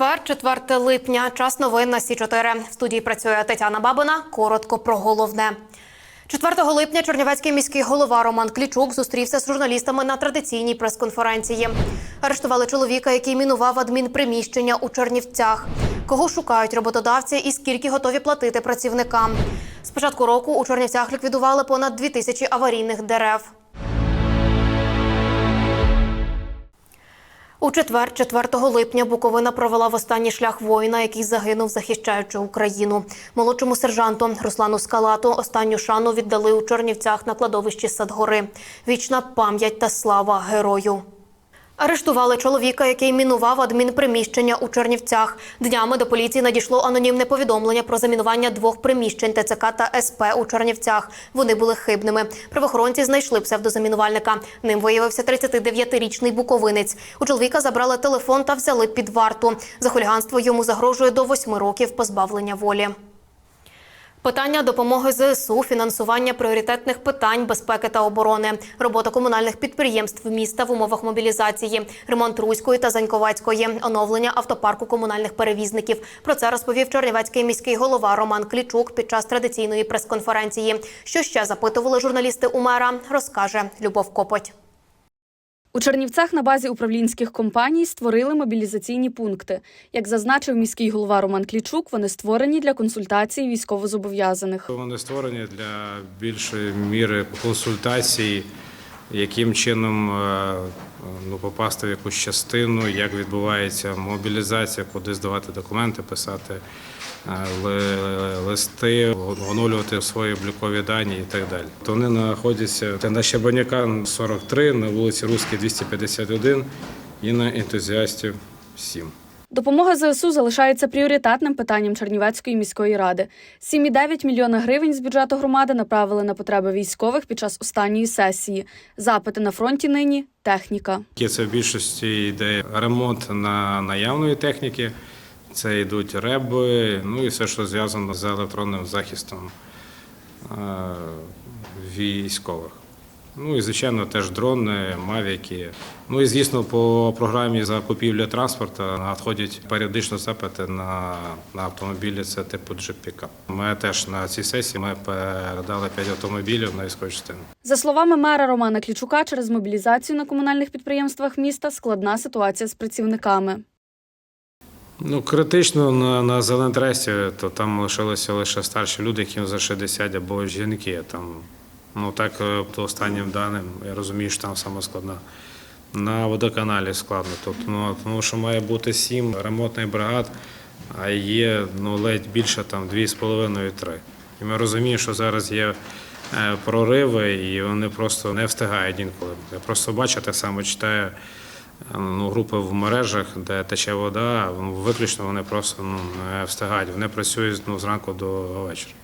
Четвер, 4 липня. Час новин на Сі 4 В студії працює Тетяна Бабина. Коротко про головне. 4 липня Чернівецький міський голова Роман Клічук зустрівся з журналістами на традиційній прес-конференції. Арештували чоловіка, який мінував адмінприміщення у Чернівцях. Кого шукають роботодавці і скільки готові платити працівникам? З початку року у Чернівцях ліквідували понад 2 тисячі аварійних дерев. У четвер, 4 липня, Буковина провела в останній шлях воїна, який загинув, захищаючи Україну. Молодшому сержанту Руслану Скалату останню шану віддали у Чернівцях на кладовищі Садгори. Вічна пам'ять та слава герою. Арештували чоловіка, який мінував адмінприміщення у Чернівцях. Днями до поліції надійшло анонімне повідомлення про замінування двох приміщень ТЦК та СП у Чернівцях. Вони були хибними. Правоохоронці знайшли псевдозамінувальника. Ним виявився 39-річний буковинець. У чоловіка забрали телефон та взяли під варту. За хуліганство йому загрожує до 8 років позбавлення волі. Питання допомоги ЗСУ, фінансування пріоритетних питань безпеки та оборони, робота комунальних підприємств міста в умовах мобілізації, ремонт Руської та Заньковецької, оновлення автопарку комунальних перевізників. Про це розповів Чернівецький міський голова Роман Клічук під час традиційної прес-конференції. Що ще запитували журналісти у мера, розкаже Любов Копоть. У Чернівцях на базі управлінських компаній створили мобілізаційні пункти. Як зазначив міський голова Роман Клічук, вони створені для консультацій військовозобов'язаних. Вони створені для більшої міри консультацій, яким чином е, ну, попасти в якусь частину, як відбувається мобілізація, куди здавати документи, писати е, листи, оновлювати свої облікові дані і так далі. То вони знаходяться на Щербаняка 43, на вулиці Руській 251 і на ентузіастів 7. Допомога ЗСУ залишається пріоритетним питанням Чернівецької міської ради. 7,9 мільйона гривень з бюджету громади направили на потреби військових під час останньої сесії. Запити на фронті нині техніка. Це в більшості йде ремонт на наявної техніки, це йдуть реби, ну і все, що зв'язано з електронним захистом е, військових. Ну і звичайно теж дрони, мавіки. Ну і звісно, по програмі закупівля транспорту надходять періодично запити на, на автомобілі. Це типу джип-пікап. Ми теж на цій сесії ми передали 5 автомобілів на військову частину. За словами мера Романа Клічука, через мобілізацію на комунальних підприємствах міста складна ситуація з працівниками. Ну, критично на, на Зелентресті, то там лишилися лише старші люди, яким за 60 або жінки. Там, ну так, е, по останнім даним, я розумію, що там саме складно. На водоканалі складно. Тобто, ну, тому що має бути сім ремонтних бригад, а є ну, ледь більше там 2,5-3. І ми розуміємо, що зараз є е, прориви, і вони просто не встигають інколи. Я просто бачу, так само читаю ну, групи в мережах, де тече вода, виключно вони просто ну, не встигають. Вони працюють ну, зранку до вечора.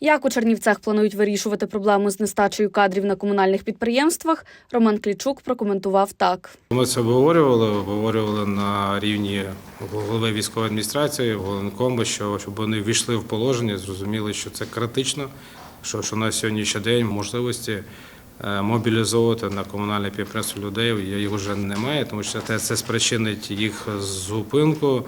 Як у Чернівцях планують вирішувати проблему з нестачею кадрів на комунальних підприємствах, Роман Клічук прокоментував так. Ми це обговорювали, обговорювали на рівні голови військової адміністрації, воєнкому, що щоб вони війшли в положення, зрозуміли, що це критично, що, що на сьогоднішній день можливості е, мобілізовувати на комунальне підприємство людей їх вже немає, тому що це, це спричинить їх зупинку.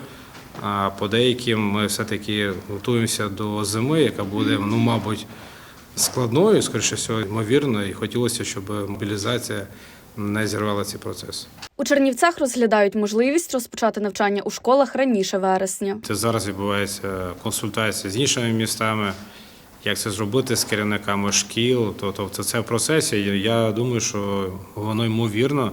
А по деяким ми все-таки готуємося до зими, яка буде, ну, мабуть, складною, скоріше всього, ймовірно, і хотілося, щоб мобілізація не зірвала ці процеси. У Чернівцях розглядають можливість розпочати навчання у школах раніше вересня. Це зараз відбувається консультація з іншими містами, як це зробити з керівниками шкіл. Тобто це в процесі. Я думаю, що воно ймовірно,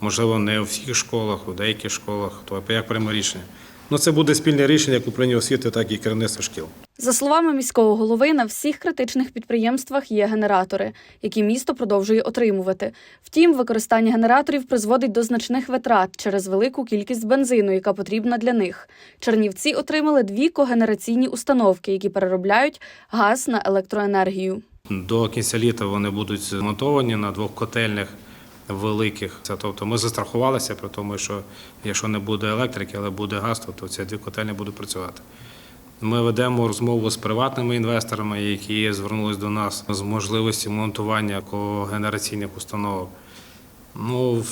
можливо, не у всіх школах, у деяких школах, то як пряме рішення. Ну, це буде спільне рішення як управління освіти, так і керівництва шкіл. За словами міського голови, на всіх критичних підприємствах є генератори, які місто продовжує отримувати. Втім, використання генераторів призводить до значних витрат через велику кількість бензину, яка потрібна для них. Чернівці отримали дві когенераційні установки, які переробляють газ на електроенергію. До кінця літа вони будуть змонтовані на двох котельних великих. Це тобто ми застрахувалися про тому, що якщо не буде електрики, але буде газ, то ці дві котельні будуть працювати. Ми ведемо розмову з приватними інвесторами, які звернулись до нас з можливості монтування когенераційних установок. Ну,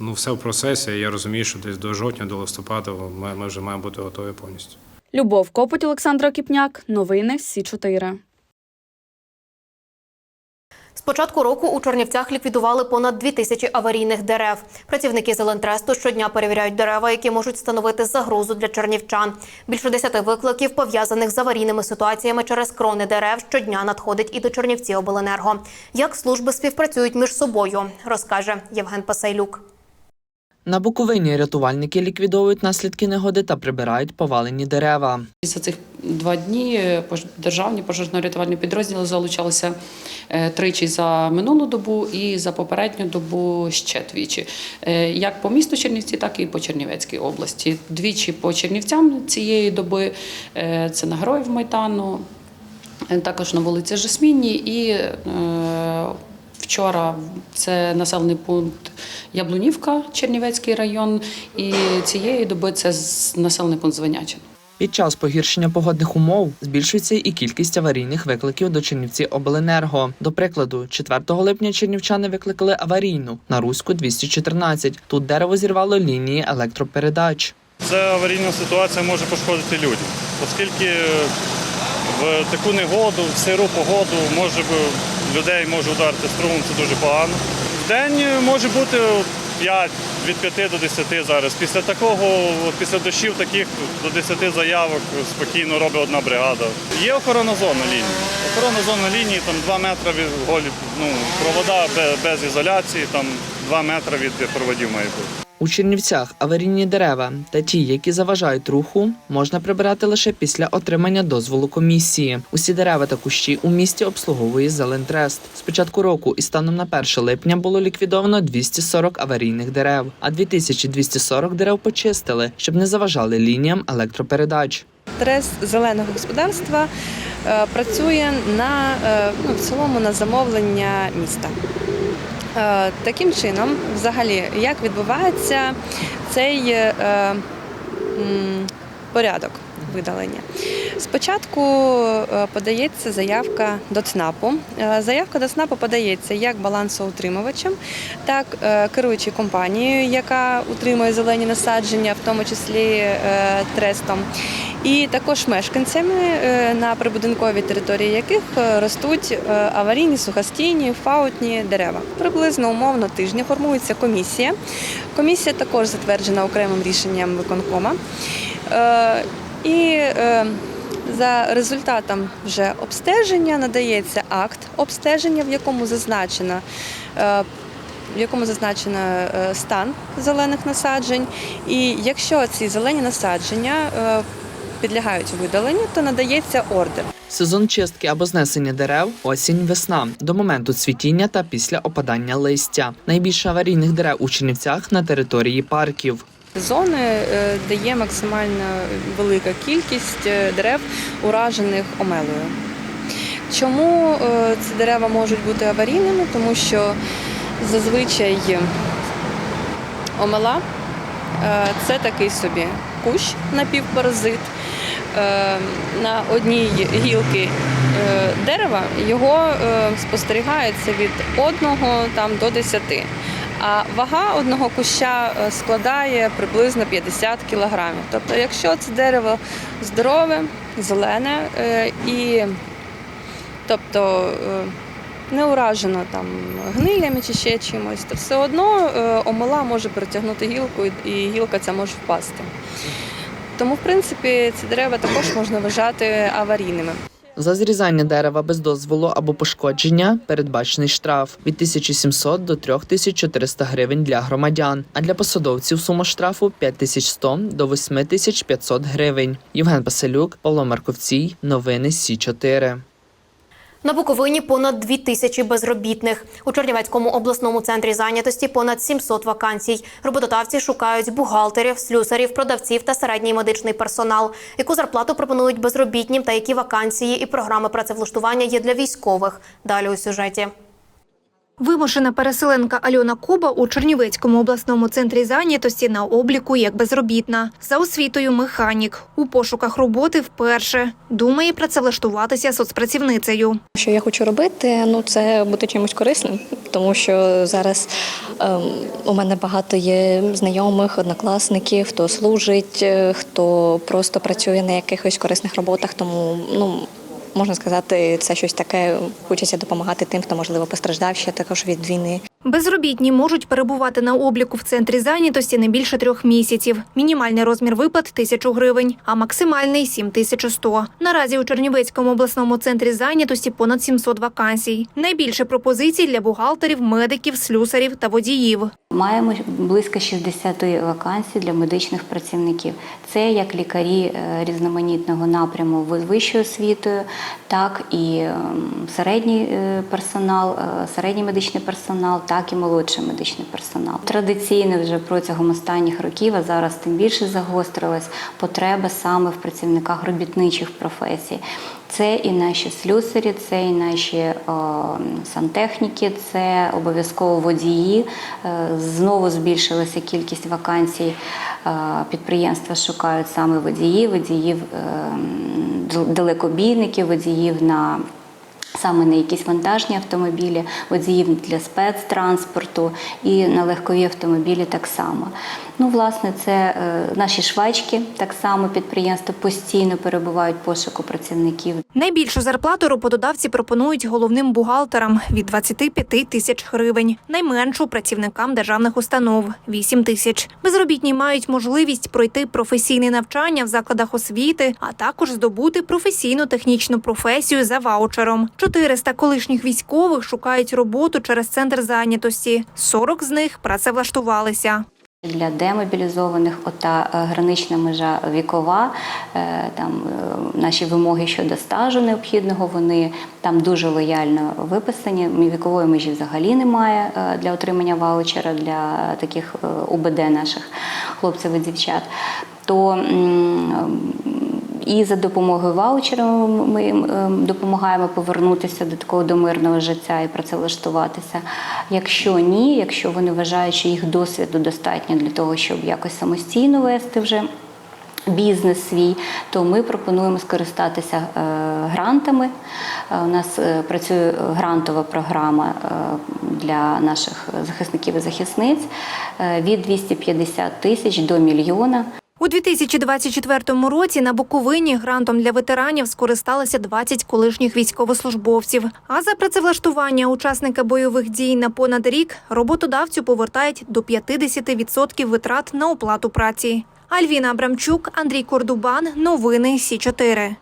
ну, все в процесі. Я розумію, що десь до жовтня, до листопада ми, ми вже маємо бути готові повністю. Любов Копоть, Олександра Кіпняк. Новини Сі 4 З початку року у Чернівцях ліквідували понад дві тисячі аварійних дерев. Працівники Зелентресту щодня перевіряють дерева, які можуть становити загрозу для чернівчан. Більше десяти викликів, пов'язаних з аварійними ситуаціями через крони дерев, щодня надходить і до Чернівці обленерго. Як служби співпрацюють між собою, розкаже Євген Пасайлюк. На Буковині рятувальники ліквідовують наслідки негоди та прибирають повалені дерева. За цих два дні е, державні пожежно-рятувальні підрозділи залучалися е, тричі за минулу добу і за попередню добу ще двічі. Е, Як по місту Чернівці, так і по Чернівецькій області. Двічі по Чернівцям цієї доби це на Героїв Майдану, е, також на вулиці Жасмінній і Вчора це населений пункт Яблунівка, Чернівецький район, і цієї доби це з- населений пункт Звенячин. Під час погіршення погодних умов збільшується і кількість аварійних викликів до Чернівці Обленерго. До прикладу, 4 липня чернівчани викликали аварійну на Руську 214. Тут дерево зірвало лінії електропередач. Ця аварійна ситуація може пошкодити людям, оскільки в таку негоду, в сиру погоду може людей може ударити струмом, це дуже погано. День може бути 5, від 5 до 10 зараз. Після такого, після дощів таких до 10 заявок спокійно робить одна бригада. Є охорона зона лінії. Охорона зона лінії там 2 метри від голі, ну, провода без, без ізоляції, там 2 метри від проводів має бути. У Чернівцях аварійні дерева та ті, які заважають руху, можна прибирати лише після отримання дозволу комісії. Усі дерева та кущі у місті обслуговує Зелентрест. З початку року і станом на 1 липня було ліквідовано 240 аварійних дерев, а 2240 дерев почистили, щоб не заважали лініям електропередач. Трес зеленого господарства е, працює на е, ну, в цілому на замовлення міста. Е, Таким чином, взагалі, як відбувається цей е, порядок видалення? Спочатку е, подається заявка до ЦНАПу. Е, Заявка до ЦНАПу подається як балансоутримувачем, так е, керуючою компанією, яка утримує зелені насадження, в тому числі трестом, і також мешканцями, на прибудинковій території яких ростуть аварійні, сухостійні, фаутні дерева. Приблизно умовно тижня формується комісія. Комісія також затверджена окремим рішенням виконкома. І за результатом вже обстеження надається акт обстеження, в якому зазначено. е, В якому зазначено е, стан зелених насаджень, і якщо ці зелені насадження е, підлягають видаленню, то надається ордер. Сезон чистки або знесення дерев осінь, весна до моменту цвітіння та після опадання листя. Найбільше аварійних дерев у Чернівцях на території парків. Зони е, де є максимально велика кількість е, дерев, уражених омелою. Чому е, ці дерева можуть бути аварійними? Тому що зазвичай омела це такий собі кущ напівпаразит. На одній гілки дерева його спостерігається від 1 там, до 10. А вага одного куща е, складає приблизно 50 кілограмів. Тобто, якщо це дерево здорове, зелене е, і тобто е, не уражено там гнилями чи ще чимось, то все одно омела може перетягнути гілку і гілка ця може впасти. Тому, в принципі, ці дерева також можна вважати аварійними. За зрізання дерева без дозволу або пошкодження передбачений штраф від 1700 до 3400 гривень для громадян, а для посадовців сума штрафу 5100 до 8500 гривень. Євген Паселюк, Павло Марковцій, новини Сі 4 На Буковині понад дві тисячі безробітних. У Чернівецькому обласному центрі зайнятості понад 700 вакансій. Роботодавці шукають бухгалтерів, слюсарів, продавців та середній медичний персонал. Яку зарплату пропонують безробітнім та які вакансії і програми працевлаштування є для військових? Далі у сюжеті. Вимушена переселенка Альона Куба у Чернівецькому обласному центрі зайнятості на обліку як безробітна. За освітою механік. У пошуках роботи вперше. Думає працевлаштуватися соцпрацівницею. Що я хочу робити, ну це бути чимось корисним, тому що зараз ем, у мене багато є знайомих, однокласників, хто служить, е, хто просто працює на якихось корисних роботах. Тому ну можна сказати, це щось таке. Хочеться допомагати тим, хто можливо постраждав ще також від війни. Безробітні можуть перебувати на обліку в центрі зайнятості не більше трьох місяців. Мінімальний розмір виплат – тисячу гривень, а максимальний – 7100. Наразі у Чернівецькому обласному центрі зайнятості понад 700 вакансій. Найбільше пропозицій для бухгалтерів, медиків, слюсарів та водіїв. Маємо близько 60 вакансій для медичних працівників. Це як лікарі е, різноманітного напряму вищою освітою, так і ем, середній е, персонал, е, середній медичний персонал, так і молодший медичний персонал. Традиційно вже протягом останніх років, а зараз тим більше загострилась потреба саме в працівниках робітничих професій. Це і наші слюсарі, це і наші е, сантехніки, це обов'язково водії. Е, знову збільшилася кількість вакансій. Е, підприємства шукають саме водіїв, водіїв е, далекобійників, водіїв на саме на якісь вантажні автомобілі, водіїв для спецтранспорту і на легкові автомобілі так само. Ну, власне, це е, наші швачки, так само підприємства постійно перебувають пошуку працівників. Найбільшу зарплату роботодавці пропонують головним бухгалтерам від 25 тисяч гривень, найменшу працівникам державних установ – 8 тисяч. Безробітні мають можливість пройти професійне навчання в закладах освіти, а також здобути професійно-технічну професію за ваучером. 400 колишніх військових шукають роботу через центр зайнятості. 40 з них працевлаштувалися. Для демобілізованих ота е, гранична межа вікова, е, там е, наші вимоги щодо стажу необхідного, вони там дуже лояльно виписані. Вікової межі взагалі немає для отримання ваучера для таких УБД наших хлопців і дівчат. То і за допомогою ваучера ми їм е, допомагаємо повернутися до такого до мирного життя і працевлаштуватися. Якщо ні, якщо вони вважають, що їх досвіду достатньо для того, щоб якось самостійно вести вже. Бізнес свій, то ми пропонуємо скористатися е, грантами. Е, У нас е, працює грантова програма е, для наших захисників і захисниць е, від 250 тисяч до мільйона. У 2024 році на Буковині грантом для ветеранів скористалися 20 колишніх військовослужбовців. А за працевлаштування учасника бойових дій на понад рік роботодавцю повертають до 50% витрат на оплату праці. Альвіна Абрамчук, Андрій Кордубан. Новини Сі 4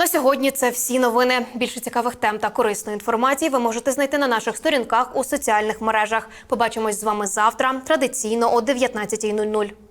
На сьогодні це всі новини. Більше цікавих тем та корисної інформації ви можете знайти на наших сторінках у соціальних мережах. Побачимось з вами завтра, традиційно о 19.00.